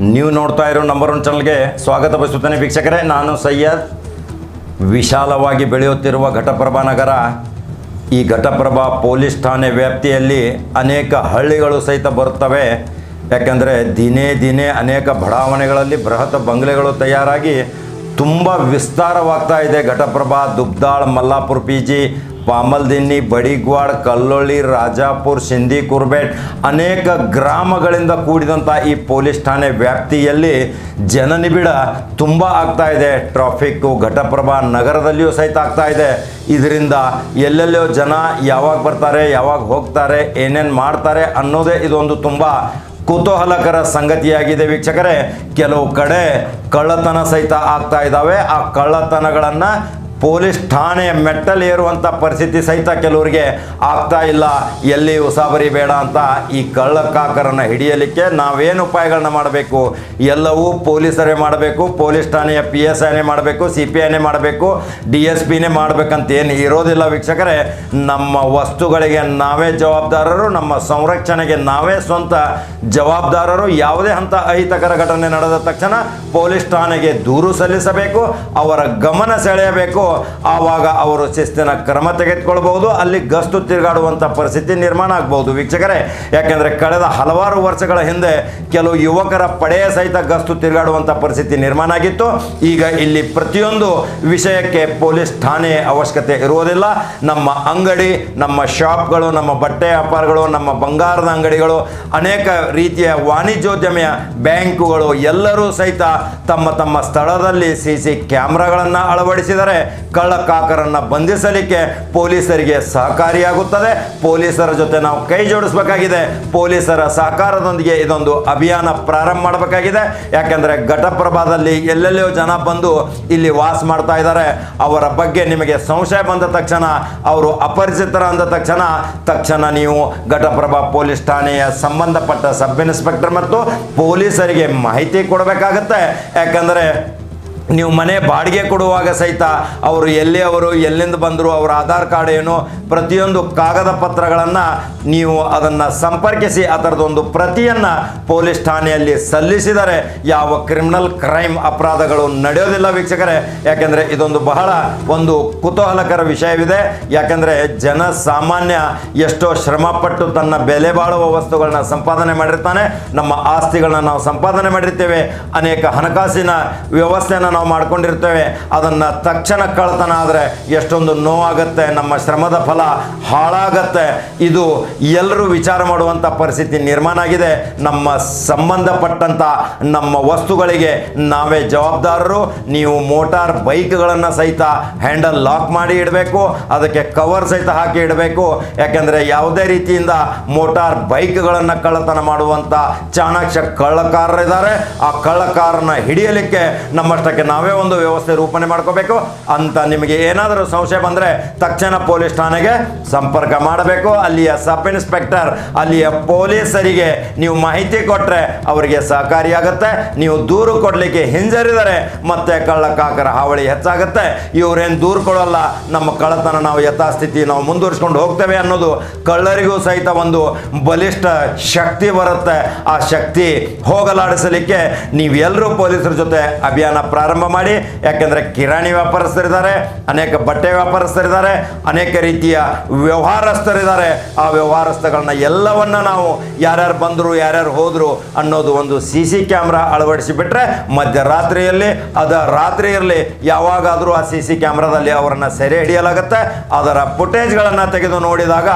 ನೀವು ನೋಡ್ತಾ ಇರೋ ನಂಬರ್ ಒನ್ ಚಾನಲ್ಗೆ ಸ್ವಾಗತ ಬಯಸುತ್ತೇನೆ ವೀಕ್ಷಕರೇ. ನಾನು ಸೈಯದ್. ವಿಶಾಲವಾಗಿ ಬೆಳೆಯುತ್ತಿರುವ ಘಟಪ್ರಭಾ ನಗರ. ಈ ಘಟಪ್ರಭಾ ಪೊಲೀಸ್ ಠಾಣೆ ವ್ಯಾಪ್ತಿಯಲ್ಲಿ ಅನೇಕ ಹಳ್ಳಿಗಳು ಸಹಿತ ಬರುತ್ತವೆ. ಯಾಕೆಂದರೆ ದಿನೇ ದಿನೇ ಅನೇಕ ಬಡಾವಣೆಗಳಲ್ಲಿ ಬೃಹತ್ ಬಂಗ್ಲೆಗಳು ತಯಾರಾಗಿ ತುಂಬ ವಿಸ್ತಾರವಾಗ್ತಾ ಇದೆ. ಘಟಪ್ರಭಾ ದುಬ್ದಾಳ್ ಮಲ್ಲಾಪುರ ಪಿ ಜಿ ಪಾಮಲ್ದಿನ್ನಿ ಬಡಿಗ್ವಾಡ್, ಕಲ್ಲೊಳ್ಳಿ, ರಾಜಾಪುರ್, ಸಿಂಧಿ, ಕುರ್ಬೇಟ್ ಅನೇಕ ಗ್ರಾಮಗಳಿಂದ ಕೂಡಿದಂಥ ಈ ಪೊಲೀಸ್ ಠಾಣೆ ವ್ಯಾಪ್ತಿಯಲ್ಲಿ ಜನನಿಬಿಡ ತುಂಬ ಆಗ್ತಾ ಇದೆ. ಟ್ರಾಫಿಕ್ಕು, ಘಟಪ್ರಭಾ ನಗರದಲ್ಲಿಯೂ ಸಹಿತ ಆಗ್ತಾ ಇದೆ. ಇದರಿಂದ ಎಲ್ಲೆಲ್ಲೋ ಜನ ಯಾವಾಗ ಬರ್ತಾರೆ, ಯಾವಾಗ ಹೋಗ್ತಾರೆ, ಏನೇನು ಮಾಡ್ತಾರೆ ಅನ್ನೋದೇ ಇದೊಂದು ತುಂಬ ಕುತೂಹಲಕರ ಸಂಗತಿಯಾಗಿದೆ ವೀಕ್ಷಕರೇ. ಕೆಲವು ಕಡೆ ಕಳ್ಳತನ ಸಹಿತ ಆಗ್ತಾ ಇದ್ದಾವೆ. ಆ ಕಳ್ಳತನಗಳನ್ನು ಪೊಲೀಸ್ ಠಾಣೆ ಮೆಟ್ಟಲು ಏರುವಂಥ ಪರಿಸ್ಥಿತಿ ಸಹಿತ ಕೆಲವರಿಗೆ ಆಗ್ತಾ ಇಲ್ಲ. ಎಲ್ಲಿ ಉಸಾಬರಿ ಬೇಡ ಅಂತ ಈ ಕಳ್ಳಕಾಕರನ್ನು ಹಿಡಿಯಲಿಕ್ಕೆ ನಾವೇನು ಉಪಾಯಗಳನ್ನ ಮಾಡಬೇಕು? ಎಲ್ಲವೂ ಪೊಲೀಸರೇ ಮಾಡಬೇಕು, ಪೊಲೀಸ್ ಠಾಣೆಯ ಪಿ ಎಸ್ ಐನೇ ಮಾಡಬೇಕು ಸಿ ಪಿ ಐನೇ ಮಾಡಬೇಕು, ಡಿ ಎಸ್ ಪಿನೇ ಮಾಡಬೇಕಂತ ಏನು ಇರೋದಿಲ್ಲ ವೀಕ್ಷಕರೇ. ನಮ್ಮ ವಸ್ತುಗಳಿಗೆ ನಾವೇ ಜವಾಬ್ದಾರರು, ನಮ್ಮ ಸಂರಕ್ಷಣೆಗೆ ನಾವೇ ಸ್ವಂತ ಜವಾಬ್ದಾರರು. ಯಾವುದೇ ಹಂತ ಅಹಿತಕರ ಘಟನೆ ನಡೆದ ತಕ್ಷಣ ಪೊಲೀಸ್ ಠಾಣೆಗೆ ದೂರು ಸಲ್ಲಿಸಬೇಕು, ಅವರ ಗಮನ ಸೆಳೆಯಬೇಕು. ಆವಾಗ ಅವರು ಶಿಸ್ತಿನ ಕ್ರಮ ತೆಗೆದುಕೊಳ್ಬಹುದು. ಅಲ್ಲಿ ಗಸ್ತು ತಿರುಗಾಡುವಂಥ ಪರಿಸ್ಥಿತಿ ನಿರ್ಮಾಣ ಆಗ್ಬೋದು ವೀಕ್ಷಕರೇ, ಯಾಕೆಂದರೆ ಕಳೆದ ಹಲವಾರು ವರ್ಷಗಳ ಹಿಂದೆ ಕೆಲವು ಯುವಕರ ಪಡೆಯ ಸಹಿತ ಗಸ್ತು ತಿರುಗಾಡುವಂಥ ಪರಿಸ್ಥಿತಿ ನಿರ್ಮಾಣ ಆಗಿತ್ತು. ಈಗ ಇಲ್ಲಿ ಪ್ರತಿಯೊಂದು ವಿಷಯಕ್ಕೆ ಪೊಲೀಸ್ ಠಾಣೆ ಅವಶ್ಯಕತೆ ಇರುವುದಿಲ್ಲ. ನಮ್ಮ ಅಂಗಡಿ, ನಮ್ಮ ಶಾಪ್ಗಳು, ನಮ್ಮ ಬಟ್ಟೆ ವ್ಯಾಪಾರಗಳು, ನಮ್ಮ ಬಂಗಾರದ ಅಂಗಡಿಗಳು, ಅನೇಕ ರೀತಿಯ ವಾಣಿಜ್ಯೋದ್ಯಮೆಯ ಬ್ಯಾಂಕುಗಳು ಎಲ್ಲರೂ ಸಹಿತ ತಮ್ಮ ತಮ್ಮ ಸ್ಥಳದಲ್ಲಿ ಸಿ ಸಿ ಕ್ಯಾಮ್ರಾಗಳನ್ನು ಅಳವಡಿಸಿದರೆ ಕಳ್ಳಕಾಕರನ್ನು ಬಂಧಿಸಲಿಕ್ಕೆ ಪೊಲೀಸರಿಗೆ ಸಹಕಾರಿಯಾಗುತ್ತದೆ. ಪೊಲೀಸರ ಜೊತೆ ನಾವು ಕೈ ಜೋಡಿಸಬೇಕಾಗಿದೆ. ಪೊಲೀಸರ ಸಹಕಾರದೊಂದಿಗೆ ಇದೊಂದು ಅಭಿಯಾನ ಪ್ರಾರಂಭ ಮಾಡಬೇಕಾಗಿದೆ. ಯಾಕೆಂದರೆ ಘಟಪ್ರಭಾದಲ್ಲಿ ಎಲ್ಲೆಲ್ಲೋ ಜನ ಬಂದು ಇಲ್ಲಿ ವಾಸ ಮಾಡ್ತಾ ಇದ್ದಾರೆ. ಅವರ ಬಗ್ಗೆ ನಿಮಗೆ ಸಂಶಯ ಬಂದ ತಕ್ಷಣ, ಅವರು ಅಪರಿಚಿತರ ಅಂದ ತಕ್ಷಣ ತಕ್ಷಣ ನೀವು ಘಟಪ್ರಭಾ ಪೊಲೀಸ್ ಠಾಣೆಯ ಸಂಬಂಧಪಟ್ಟ ಸಬ್ ಇನ್ಸ್ಪೆಕ್ಟರ್ ಮತ್ತು ಪೊಲೀಸರಿಗೆ ಮಾಹಿತಿ ಕೊಡಬೇಕಾಗತ್ತೆ. ಯಾಕಂದರೆ ನೀವು ಮನೆ ಬಾಡಿಗೆ ಕೊಡುವಾಗ ಸಹಿತ ಅವರು ಎಲ್ಲಿ ಅವರು, ಎಲ್ಲಿಂದ ಬಂದರು, ಅವರ ಆಧಾರ್ ಕಾರ್ಡ್ ಏನು, ಪ್ರತಿಯೊಂದು ಕಾಗದ ಪತ್ರಗಳನ್ನು ನೀವು ಅದನ್ನು ಸಂಪರ್ಕಿಸಿ ಅದರದೊಂದು ಪ್ರತಿಯನ್ನು ಪೊಲೀಸ್ ಠಾಣೆಯಲ್ಲಿ ಸಲ್ಲಿಸಿದರೆ ಯಾವ ಕ್ರಿಮಿನಲ್ ಕ್ರೈಮ್ ಅಪರಾಧಗಳು ನಡೆಯೋದಿಲ್ಲ ವೀಕ್ಷಕರೇ. ಯಾಕೆಂದರೆ ಇದೊಂದು ಬಹಳ ಒಂದು ಕುತೂಹಲಕರ ವಿಷಯವಿದೆ. ಯಾಕೆಂದರೆ ಜನ ಸಾಮಾನ್ಯ ಎಷ್ಟೋ ಶ್ರಮಪಟ್ಟು ತನ್ನ ಬೆಲೆ ಬಾಳುವ ವಸ್ತುಗಳನ್ನ ಸಂಪಾದನೆ ಮಾಡಿರ್ತಾನೆ. ನಮ್ಮ ಆಸ್ತಿಗಳನ್ನ ನಾವು ಸಂಪಾದನೆ ಮಾಡಿರ್ತೇವೆ. ಅನೇಕ ಹಣಕಾಸಿನ ವ್ಯವಸ್ಥೆನ ನಾವು ಮಾಡ್ಕೊಂಡಿರ್ತೇವೆ. ಅದನ್ನು ತಕ್ಷಣ ಕಳ್ತನ ಆದರೆ ಎಷ್ಟೊಂದು ನೋವಾಗತ್ತೆ, ನಮ್ಮ ಶ್ರಮದ ಫಲ ಹಾಳಾಗತ್ತೆ. ಇದು ಎಲ್ಲರೂ ವಿಚಾರ ಮಾಡುವಂಥ ಪರಿಸ್ಥಿತಿ ನಿರ್ಮಾಣ ಆಗಿದೆ. ನಮ್ಮ ಸಂಬಂಧಪಟ್ಟಂಥ ನಮ್ಮ ವಸ್ತುಗಳಿಗೆ ನಾವೇ ಜವಾಬ್ದಾರರು. ನೀವು ಮೋಟಾರ್ ಬೈಕ್ಗಳನ್ನು ಸಹಿತ ಹ್ಯಾಂಡಲ್ ಲಾಕ್ ಮಾಡಿ ಇಡಬೇಕು. ಅದಕ್ಕೆ ಕವರ್ ಸಹಿತ ಹಾಕಿ ಇಡಬೇಕು. ಯಾಕೆಂದರೆ ಯಾವುದೇ ರೀತಿಯಿಂದ ಮೋಟಾರ್ ಬೈಕ್ಗಳನ್ನು ಕಳ್ಳತನ ಮಾಡುವಂಥ ಚಾಣಾಕ್ಷ ಕಳ್ಳಕಾರರಿದ್ದಾರೆ. ಆ ಕಳ್ಳಕಾರನ ಹಿಡಿಯಲಿಕ್ಕೆ ನಮ್ಮಷ್ಟಕ್ಕೆ ನಾವೇ ಒಂದು ವ್ಯವಸ್ಥೆ ರೂಪಣೆ ಮಾಡ್ಕೋಬೇಕು. ಅಂತ ನಿಮಗೆ ಏನಾದರೂ ಸಂಶಯ ಬಂದರೆ ತಕ್ಷಣ ಪೊಲೀಸ್ ಠಾಣೆಗೆ ಸಂಪರ್ಕ ಮಾಡಬೇಕು. ಅಲ್ಲಿಯ ಸಬ್ ಇನ್ಸ್ಪೆಕ್ಟರ್, ಅಲ್ಲಿಯ ಪೊಲೀಸರಿಗೆ ನೀವು ಮಾಹಿತಿ ಕೊಟ್ಟರೆ ಅವರಿಗೆ ಸಹಕಾರಿಯಾಗುತ್ತೆ. ನೀವು ದೂರು ಕೊಡಲಿಕ್ಕೆ ಹಿಂಜರಿದರೆ ಮತ್ತೆ ಕಳ್ಳಕಾಕರ ಹಾವಳಿ ಹೆಚ್ಚಾಗುತ್ತೆ. ಇವರೇನು ದೂರು ಕೊಡೋಲ್ಲ, ನಮ್ಮ ಕಳ್ಳತನ ನಾವು ಯಥಾಸ್ಥಿತಿ ನಾವು ಮುಂದುವರಿಸ್ಕೊಂಡು ಹೋಗ್ತೇವೆ ಅನ್ನೋದು ಕಳ್ಳರಿಗೂ ಸಹಿತ ಒಂದು ಬಲಿಷ್ಠ ಶಕ್ತಿ ಬರುತ್ತೆ. ಆ ಶಕ್ತಿ ಹೋಗಲಾಡಿಸಲಿಕ್ಕೆ ನೀವೆಲ್ಲರೂ ಪೊಲೀಸರ ಜೊತೆ ಅಭಿಯಾನ ಪ್ರಾರಂಭ ಮಾಡಿ, ಯಾಕೆಂದರೆ ಕಿರಾಣಿ ವ್ಯಾಪಾರಸ್ಥರಿದ್ದಾರೆ, ಅನೇಕ ಬಟ್ಟೆ ವ್ಯಾಪಾರಸ್ಥರಿದ್ದಾರೆ, ಅನೇಕ ರೀತಿಯ ವ್ಯವಹಾರಸ್ಥರಿದ್ದಾರೆ. ಆ ವ್ಯವಹಾರಸ್ಥಗಳನ್ನ ಎಲ್ಲವನ್ನ ನಾವು ಯಾರ್ಯಾರು ಬಂದರು, ಯಾರ್ಯಾರು ಹೋದರು ಅನ್ನೋದು ಒಂದು ಸಿ ಸಿ ಕ್ಯಾಮ್ರಾ ಅಳವಡಿಸಿಬಿಟ್ರೆ, ಮಧ್ಯರಾತ್ರಿಯಲ್ಲಿ, ಅದ ರಾತ್ರಿ ಇರಲಿ ಯಾವಾಗಾದರೂ ಆ ಸಿ ಸಿ ಕ್ಯಾಮ್ರಾದಲ್ಲಿ ಅವರನ್ನು ಸೆರೆ ಹಿಡಿಯಲಾಗುತ್ತೆ. ಅದರ ಫುಟೇಜ್ಗಳನ್ನು ತೆಗೆದು ನೋಡಿದಾಗ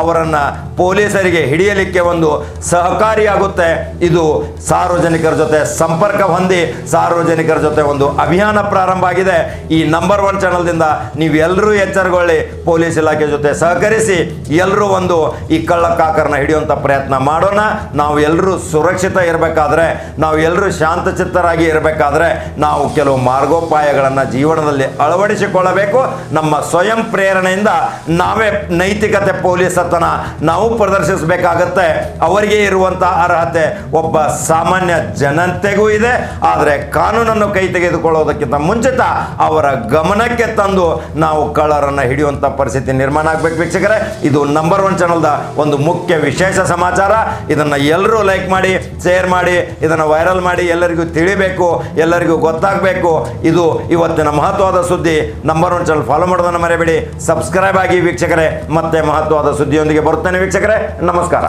ಅವರನ್ನು ಪೊಲೀಸರಿಗೆ ಹಿಡಿಯಲಿಕ್ಕೆ ಒಂದು ಸಹಕಾರಿಯಾಗುತ್ತೆ. ಇದು ಸಾರ್ವಜನಿಕರ ಜೊತೆ ಸಂಪರ್ಕ ಹೊಂದಿ, ಸಾರ್ವಜನಿಕರ ಜೊತೆ ಒಂದು ಅಭಿಯಾನ ಪ್ರಾರಂಭ ಆಗಿದೆ. ಈ ನಂಬರ್ ಒನ್ ಚಾನಲ್ದಿಂದ ನೀವೆಲ್ಲರೂ ಎಚ್ಚರಗೊಳ್ಳಿ, ಪೊಲೀಸ್ ಇಲಾಖೆ ಜೊತೆ ಸಹಕರಿಸಿ ಎಲ್ಲರೂ ಒಂದು ಈ ಕಳ್ಳಕಾಕರನ್ನ ಹಿಡಿಯುವಂಥ ಪ್ರಯತ್ನ ಮಾಡೋಣ. ನಾವು ಎಲ್ಲರೂ ಸುರಕ್ಷಿತ ಇರಬೇಕಾದ್ರೆ, ನಾವು ಎಲ್ಲರೂ ಶಾಂತಚಿತ್ತರಾಗಿ ಇರಬೇಕಾದ್ರೆ, ನಾವು ಕೆಲವು ಮಾರ್ಗೋಪಾಯಗಳನ್ನು ಜೀವನದಲ್ಲಿ ಅಳವಡಿಸಿಕೊಳ್ಳಬೇಕು. ನಮ್ಮ ಸ್ವಯಂ ಪ್ರೇರಣೆಯಿಂದ ನಾವೇ ನೈತಿಕತೆ ಪೊಲೀಸತನ ನಾವು ಪ್ರದರ್ಶಿಸಬೇಕಾಗತ್ತೆ. ಅವರಿಗೆ ಇರುವಂತಹ ಅರ್ಹತೆ ಒಬ್ಬ ಸಾಮಾನ್ಯ ಜನತೆಗೂ ಇದೆ. ಆದರೆ ಕಾನೂನನ್ನು ಕೈ ತೆಗೆದು ತೆಗೆದುಕೊಳ್ಳೋದಕ್ಕಿಂತ ಮುಂಚಿತ ಅವರ ಗಮನಕ್ಕೆ ತಂದು ನಾವು ಕಳ್ಳರನ್ನು ಹಿಡಿಯುವಂಥ ಪರಿಸ್ಥಿತಿ ನಿರ್ಮಾಣ ಆಗಬೇಕು ವೀಕ್ಷಕರೇ. ಇದು ನಂಬರ್ ಒನ್ ಚಾನಲ್ದ ಒಂದು ಮುಖ್ಯ ವಿಶೇಷ ಸಮಾಚಾರ. ಇದನ್ನು ಎಲ್ಲರೂ ಲೈಕ್ ಮಾಡಿ ಶೇರ್ ಮಾಡಿ, ಇದನ್ನು ವೈರಲ್ ಮಾಡಿ, ಎಲ್ಲರಿಗೂ ತಿಳಿಬೇಕು, ಎಲ್ಲರಿಗೂ ಗೊತ್ತಾಗಬೇಕು. ಇದು ಇವತ್ತಿನ ಮಹತ್ವದ ಸುದ್ದಿ. ನಂಬರ್ ಒನ್ ಚಾನಲ್ ಫಾಲೋ ಮಾಡೋದನ್ನು ಮರೆಯಬೇಡಿ. ಸಬ್ಸ್ಕ್ರೈಬ್ ಆಗಿ ವೀಕ್ಷಕರೇ. ಮತ್ತೆ ಮಹತ್ವದ ಸುದ್ದಿಯೊಂದಿಗೆ ಬರುತ್ತೇನೆ ವೀಕ್ಷಕರೇ. ನಮಸ್ಕಾರ.